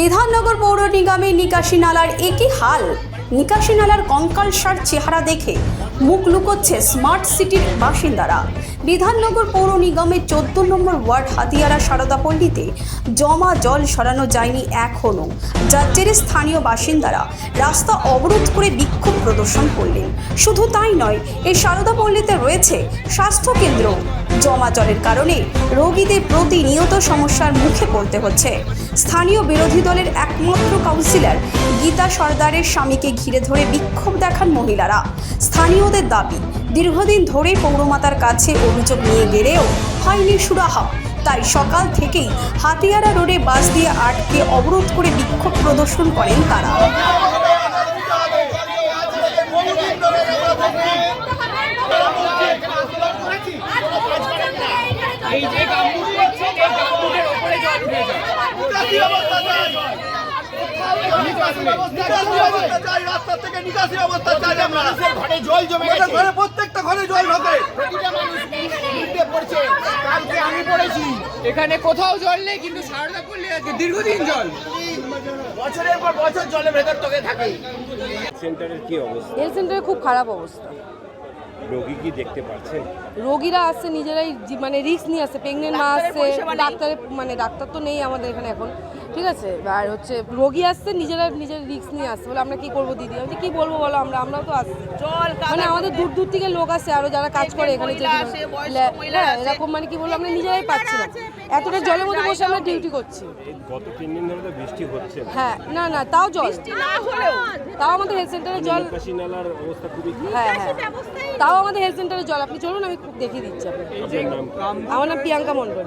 বিধাননগর পৌর নিগমের নিকাশি নালার একই হাল। নিকাশি নালার কঙ্কালসার চেহারা দেখে মুখ লুকোচ্ছে স্মার্ট সিটির বাসিন্দারা। বিধাননগর পৌর নিগমের চোদ্দ নম্বর ওয়ার্ড হাতিয়ারা সারদাপল্লীতে জমা জল সরানো যায়নি এখনও। যার জেরে স্থানীয় বাসিন্দারা রাস্তা অবরোধ করে বিক্ষোভ প্রদর্শন করলেন। শুধু তাই নয়, এই সারদাপল্লীতে রয়েছে স্বাস্থ্যকেন্দ্র জমা জলের কারণে রোগীদের প্রতিনিয়ত সমস্যার মুখে পড়তে হচ্ছে। স্থানীয় বিরোধী দলের একমাত্র কাউন্সিলর গীতা সর্দারের স্বামীকে ঘিরে ধরে বিক্ষোভ দেখান মহিলারা। স্থানীয়দের দাবি দীর্ঘদিন ধরে পৌরমাতার কাছে অভিযোগ নিয়ে গেলেও হয়নি সুরাহা। তাই সকাল থেকেই হাতিয়ারা রোডে বাস দিয়ে আটকে অবরোধ করে বিক্ষোভ প্রদর্শন করেন তারা। এই যে গাম্বুট করছেন এই গাম্বুটের ওপরে জল উঠে যায় প্রত্যেকটা ঘরে জল ঢোকে। প্রতিটা মানুষ উঠে পড়ছে। কালকে আমি পড়েছি। এখানে কোথাও জল নেই কিন্তু সারদা পড়লে আছে দীর্ঘদিন জল। বছরের পর বছর জলের ভেতর তোকে থাকে। সেন্টারের কি অবস্থা? হেলথ সেন্টারে খুব খারাপ অবস্থা। রোগী কি দেখতে পাচ্ছেন? রোগীরা আসছে নিজেরাই মানে রিস্ক নিয়ে আসছে। প্রেগনেন্ট মা আসছে ডাক্তারের মানে ডাক্তার তো নেই আমাদের এখানে এখন। ঠিক আছে? আর হচ্ছে রোগী আসছে নিজেরা নিজের রিস্ক নিয়ে আসছে। বলে আমরা কি করব দিদি? আমি কি বলব বলো আমরা? আমরাও তো আসছি। মানে আমাদের দূর দূর থেকে লোক আসে আরও যারা কাজ করে এখানে যে হ্যাঁ এরকম মানে কি বলব আমরা নিজেরাই পাচ্ছি না। এতটা জলের মধ্যে বসে আমরা ডিউটি করছি। গত তিন দিন ধরে তো বৃষ্টি হচ্ছে হ্যাঁ না না তাও জল। তাও আমাদের হেলথ সেন্টারে জল নালার অবস্থা খুবই হ্যাঁ হ্যাঁ। তাও আমাদের হেলথ সেন্টারে জল। আপনি চলুন আমি খুব দেখিয়ে দিচ্ছি আপনাকে। আমার নাম প্রিয়াঙ্কা মণ্ডল।